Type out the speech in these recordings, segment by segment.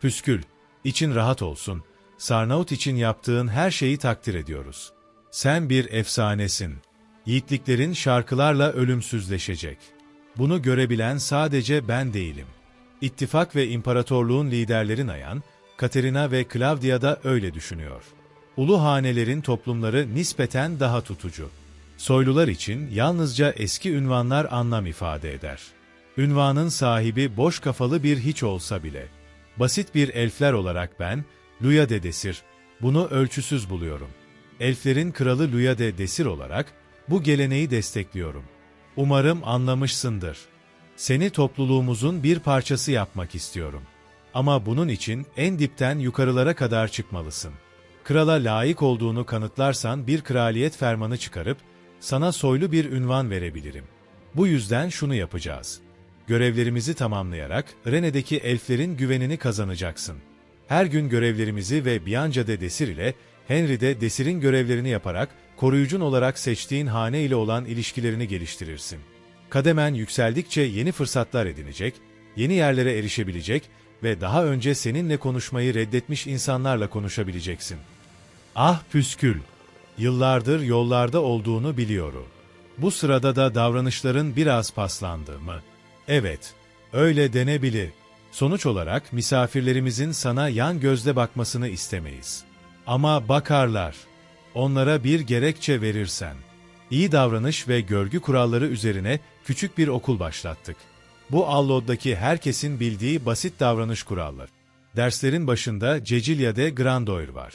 Püskül, için rahat olsun. Sarnaut için yaptığın her şeyi takdir ediyoruz. Sen bir efsanesin. Yiğitliklerin şarkılarla ölümsüzleşecek. Bunu görebilen sadece ben değilim. İttifak ve imparatorluğun liderleri Nayan, Katerina ve Claudia da öyle düşünüyor. Ulu hanelerin toplumları nispeten daha tutucu. Soylular için yalnızca eski ünvanlar anlam ifade eder. Ünvanın sahibi boş kafalı bir hiç olsa bile. Basit bir elfler olarak ben, Luya de Desir, bunu ölçüsüz buluyorum. Elflerin kralı Luya de Desir olarak bu geleneği destekliyorum. Umarım anlamışsındır. Seni topluluğumuzun bir parçası yapmak istiyorum. Ama bunun için en dipten yukarılara kadar çıkmalısın. Krala layık olduğunu kanıtlarsan bir kraliyet fermanı çıkarıp sana soylu bir ünvan verebilirim. Bu yüzden şunu yapacağız. Görevlerimizi tamamlayarak Rene'deki elflerin güvenini kazanacaksın. Her gün görevlerimizi ve Bianca de Desir ile Henry de Desir'in görevlerini yaparak koruyucun olarak seçtiğin hane ile olan ilişkilerini geliştirirsin. Kademen yükseldikçe yeni fırsatlar edinecek, yeni yerlere erişebilecek ve daha önce seninle konuşmayı reddetmiş insanlarla konuşabileceksin. Ah püskül! Yıllardır yollarda olduğunu biliyorum. Bu sırada da davranışların biraz paslandı mı? Evet, öyle denebilir. Sonuç olarak misafirlerimizin sana yan gözle bakmasını istemeyiz. Ama bakarlar. Onlara bir gerekçe verirsen. İyi davranış ve görgü kuralları üzerine küçük bir okul başlattık. Bu Allod'daki herkesin bildiği basit davranış kuralları. Derslerin başında Cecilia de Grandoir var.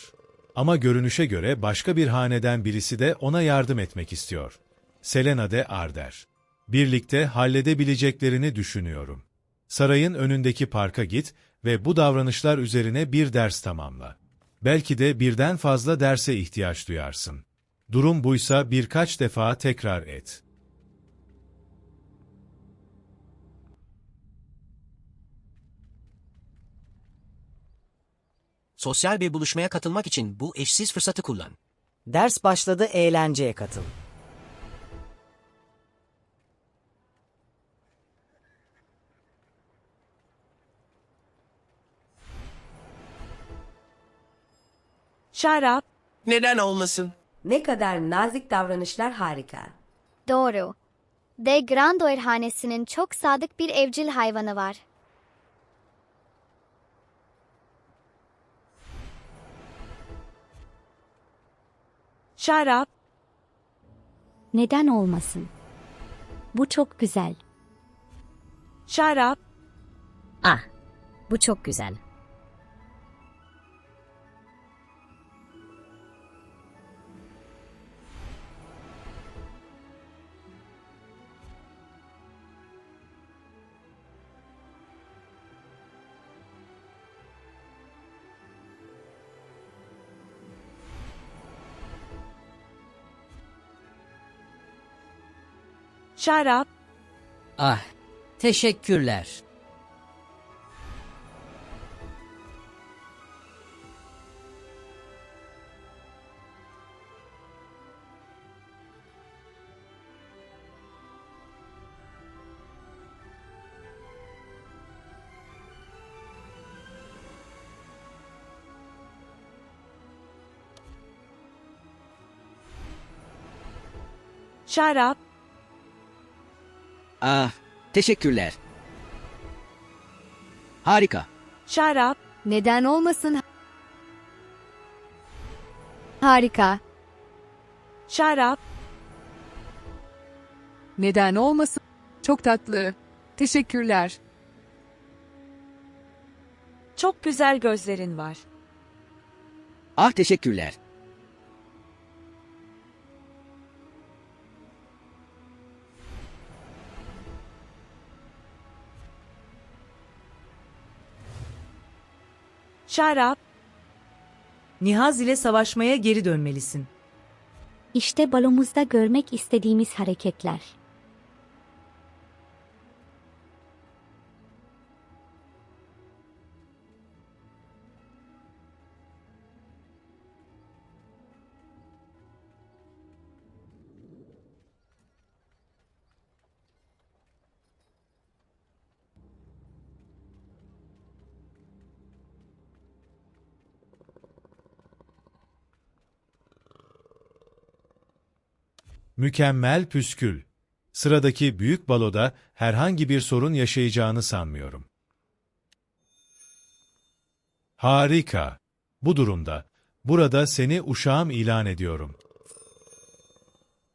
Ama görünüşe göre başka bir haneden birisi de ona yardım etmek istiyor. Selena de Arder. Birlikte halledebileceklerini düşünüyorum. Sarayın önündeki parka git ve bu davranışlar üzerine bir ders tamamla. Belki de birden fazla derse ihtiyaç duyarsın. Durum buysa birkaç defa tekrar et. Sosyal bir buluşmaya katılmak için bu eşsiz fırsatı kullan. Ders başladı eğlenceye katıl. Şarap, Neden olmasın? Ne kadar nazik davranışlar harika. Doğru. De Grandoir hanesinin çok sadık bir evcil hayvanı var. şarap, Neden olmasın? Bu çok güzel. şarap, Ah, bu çok güzel. Şarap, Ah, teşekkürler. şarap, Ah, teşekkürler. Harika. şarap, Neden olmasın? Harika. şarap, Neden olmasın? Çok tatlı. Teşekkürler. çok güzel gözlerin var. Ah, teşekkürler. Şarap, Nihaz ile savaşmaya geri dönmelisin. İşte balomuzda görmek istediğimiz hareketler. Mükemmel püskül. Sıradaki büyük baloda herhangi bir sorun yaşayacağını sanmıyorum. Harika. Bu durumda, burada seni uşağım ilan ediyorum.